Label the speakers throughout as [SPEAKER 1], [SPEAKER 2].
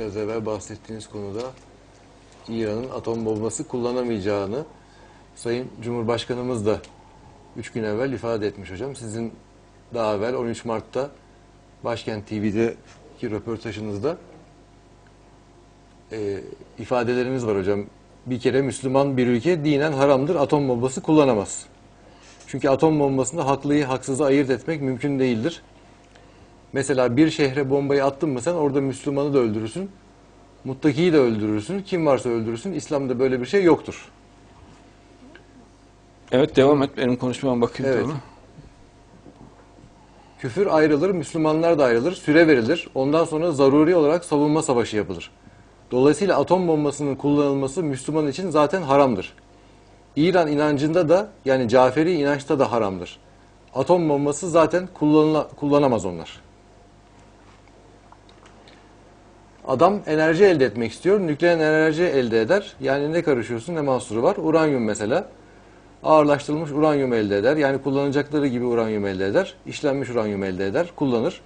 [SPEAKER 1] biraz evvel bahsettiğiniz konuda İran'ın atom bombası kullanamayacağını Sayın Cumhurbaşkanımız da 3 gün evvel ifade etmiş hocam. Sizin daha evvel 13 Mart'ta Başkent TV'deki röportajınızda e, ifadeleriniz var hocam. Bir kere Müslüman bir ülke dinen haramdır, atom bombası kullanamaz. Çünkü atom bombasında haklıyı haksızı ayırt etmek mümkün değildir. Mesela bir şehre bombayı attın mı sen orada Müslümanı da öldürürsün. Muttakiyi de öldürürsün. Kim varsa öldürürsün. İslam'da böyle bir şey yoktur.
[SPEAKER 2] Evet devam et. Benim konuşmama bakayım
[SPEAKER 1] Evet.
[SPEAKER 2] doğru.
[SPEAKER 1] Küfür ayrılır, Müslümanlar da ayrılır, süre verilir. Ondan sonra zaruri olarak savunma savaşı yapılır. Dolayısıyla atom bombasının kullanılması Müslüman için zaten haramdır. İran inancında da yani Caferi inançta da haramdır. Atom bombası zaten kullanıla- kullanamaz onlar. Adam enerji elde etmek istiyor. Nükleer enerji elde eder. Yani ne karışıyorsun ne mahsuru var. Uranyum mesela. Ağırlaştırılmış uranyum elde eder. Yani kullanacakları gibi uranyum elde eder. İşlenmiş uranyum elde eder. Kullanır.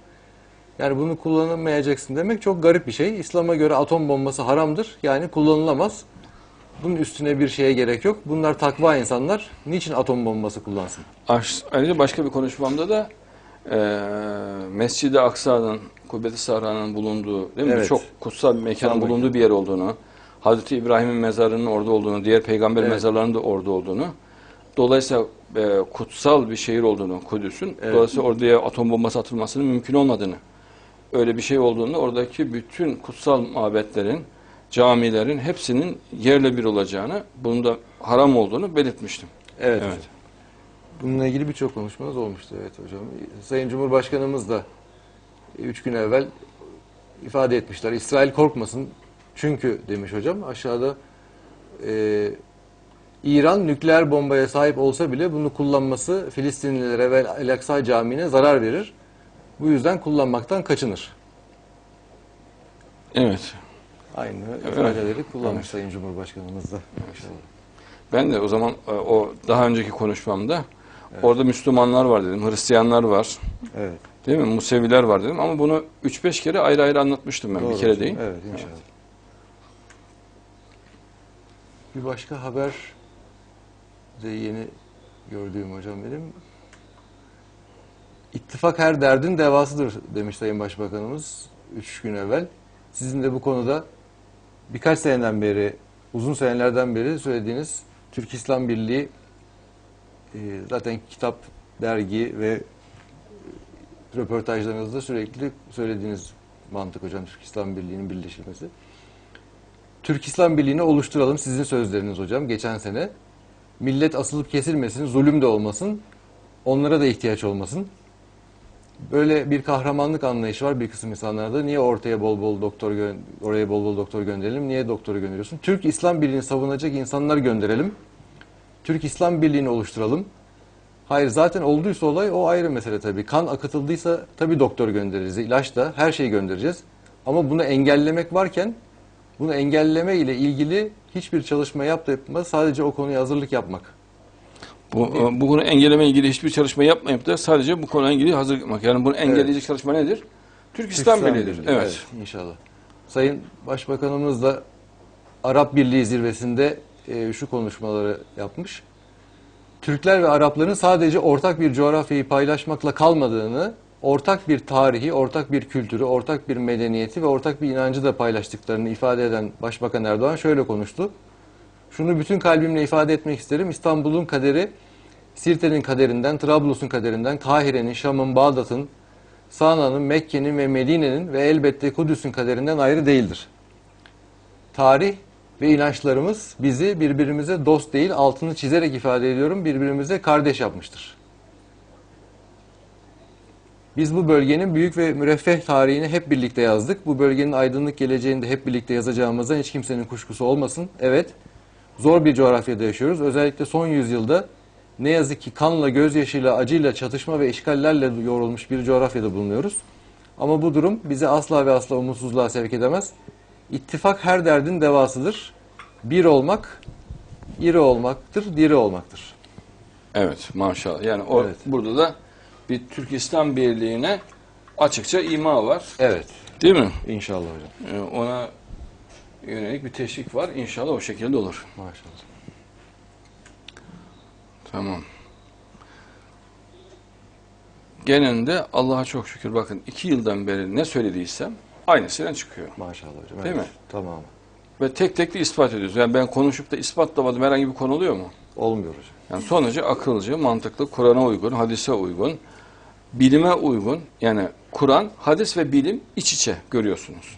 [SPEAKER 1] Yani bunu kullanamayacaksın demek çok garip bir şey. İslam'a göre atom bombası haramdır. Yani kullanılamaz. Bunun üstüne bir şeye gerek yok. Bunlar takva insanlar. Niçin atom bombası kullansın?
[SPEAKER 2] Ayrıca başka bir konuşmamda da eee Mescid-i Aksa'nın, Kubbet-i Sahra'nın bulunduğu, değil mi?
[SPEAKER 1] Evet.
[SPEAKER 2] Çok kutsal bir mekanın bulunduğu bir yer olduğunu, Hazreti İbrahim'in mezarının orada olduğunu, diğer peygamber
[SPEAKER 1] Evet.
[SPEAKER 2] mezarlarının da orada olduğunu, dolayısıyla eee, kutsal bir şehir olduğunu Kudüs'ün,
[SPEAKER 1] Evet.
[SPEAKER 2] dolayısıyla oraya atom bombası atılmasının mümkün olmadığını, öyle bir şey olduğunu, oradaki bütün kutsal mabetlerin, camilerin hepsinin yerle bir olacağını, bunun da haram olduğunu belirtmiştim.
[SPEAKER 1] Evet.
[SPEAKER 2] Evet.
[SPEAKER 1] Bununla ilgili birçok konuşmanız olmuştu evet hocam. Sayın Cumhurbaşkanımız da 3 gün evvel ifade etmişler. İsrail korkmasın çünkü demiş hocam aşağıda e, İran nükleer bombaya sahip olsa bile bunu kullanması Filistinlilere ve El-Aksa Camii'ne zarar verir. Bu yüzden kullanmaktan kaçınır.
[SPEAKER 2] Evet.
[SPEAKER 1] Aynı
[SPEAKER 2] Evet.
[SPEAKER 1] ifadeleri kullanmış
[SPEAKER 2] Evet.
[SPEAKER 1] Sayın Cumhurbaşkanımız da. İnşallah.
[SPEAKER 2] Ben de o zaman e, o daha önceki konuşmamda orada Müslümanlar var dedim, Hristiyanlar var,
[SPEAKER 1] Evet.
[SPEAKER 2] değil mi? Museviler var dedim ama bunu 3-5 kere ayrı ayrı anlatmıştım ben
[SPEAKER 1] Doğru
[SPEAKER 2] bir kere
[SPEAKER 1] hocam.
[SPEAKER 2] değil.
[SPEAKER 1] Evet inşallah. Bir başka haber de yeni gördüğüm hocam benim. İttifak her derdin devasıdır demiş Sayın Başbakanımız 3 gün evvel. Sizin de bu konuda birkaç seneden beri, uzun senelerden beri söylediğiniz Türk İslam Birliği e, zaten kitap, dergi ve e, röportajlarınızda sürekli söylediğiniz mantık hocam Türk İslam Birliği'nin birleşilmesi. Türk İslam Birliği'ni oluşturalım sizin sözleriniz hocam geçen sene. Millet asılıp kesilmesin, zulüm de olmasın, onlara da ihtiyaç olmasın. Böyle bir kahramanlık anlayışı var bir kısım insanlarda. Niye ortaya bol bol doktor oraya bol bol doktor gönderelim? Niye doktoru gönderiyorsun? Türk İslam Birliği'ni savunacak insanlar gönderelim. Türk İslam Birliği'ni oluşturalım. Hayır zaten olduysa olay o ayrı mesele tabii. Kan akıtıldıysa tabii doktor göndeririz. ilaç da her şeyi göndereceğiz. Ama bunu engellemek varken bunu engelleme ile ilgili hiçbir çalışma yap da yapmaz. Sadece o konuya hazırlık yapmak.
[SPEAKER 2] Bu, e, bu konu engelleme ilgili hiçbir çalışma yapmayıp da sadece bu konuyla ilgili hazır yapmak. Yani bunu engelleyecek çalışma nedir? Türk İslam Birliği'dir.
[SPEAKER 1] Birliği,
[SPEAKER 2] Evet.
[SPEAKER 1] İnşallah. Sayın Başbakanımız da Arap Birliği zirvesinde e, şu konuşmaları yapmış. Türkler ve Arapların sadece ortak bir coğrafyayı paylaşmakla kalmadığını, ortak bir tarihi, ortak bir kültürü, ortak bir medeniyeti ve ortak bir inancı da paylaştıklarını ifade eden Başbakan Erdoğan şöyle konuştu. Şunu bütün kalbimle ifade etmek isterim. İstanbul'un kaderi Sirte'nin kaderinden, Trablus'un kaderinden, Kahire'nin, Şam'ın, Bağdat'ın, Sana'nın, Mekke'nin ve Medine'nin ve elbette Kudüs'ün kaderinden ayrı değildir. Tarih ve inançlarımız bizi birbirimize dost değil, altını çizerek ifade ediyorum, birbirimize kardeş yapmıştır. Biz bu bölgenin büyük ve müreffeh tarihini hep birlikte yazdık. Bu bölgenin aydınlık geleceğini de hep birlikte yazacağımızdan hiç kimsenin kuşkusu olmasın. Evet, zor bir coğrafyada yaşıyoruz. Özellikle son yüzyılda ne yazık ki kanla, gözyaşıyla, acıyla, çatışma ve işgallerle yoğrulmuş bir coğrafyada bulunuyoruz. Ama bu durum bizi asla ve asla umutsuzluğa sevk edemez. İttifak her derdin devasıdır. Bir olmak, iri olmaktır, diri olmaktır.
[SPEAKER 2] Evet maşallah. Yani o,
[SPEAKER 1] Evet.
[SPEAKER 2] burada da bir Türk İslam Birliği'ne açıkça ima var.
[SPEAKER 1] Evet.
[SPEAKER 2] Değil mi?
[SPEAKER 1] İnşallah hocam.
[SPEAKER 2] Ee, ona yönelik bir teşvik var. İnşallah o şekilde olur.
[SPEAKER 1] Maşallah.
[SPEAKER 2] Tamam. Genelinde Allah'a çok şükür bakın iki yıldan beri ne söylediysem aynısıyla çıkıyor.
[SPEAKER 1] Maşallah hocam.
[SPEAKER 2] Değil
[SPEAKER 1] evet.
[SPEAKER 2] mi?
[SPEAKER 1] Tamam.
[SPEAKER 2] Ve tek tek de ispat ediyoruz. Yani ben konuşup da ispatlamadım herhangi bir konu oluyor mu?
[SPEAKER 1] Olmuyor hocam.
[SPEAKER 2] Yani sonucu akılcı, mantıklı, Kur'an'a uygun, hadise uygun, bilime uygun. Yani Kur'an, hadis ve bilim iç içe görüyorsunuz.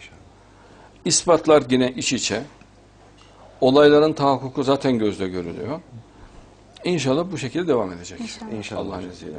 [SPEAKER 2] İspatlar yine iç içe. Olayların tahakkuku zaten gözle görülüyor. İnşallah bu şekilde devam edecek.
[SPEAKER 3] İnşallah.
[SPEAKER 1] İnşallah.
[SPEAKER 2] Allah'ın izniyle.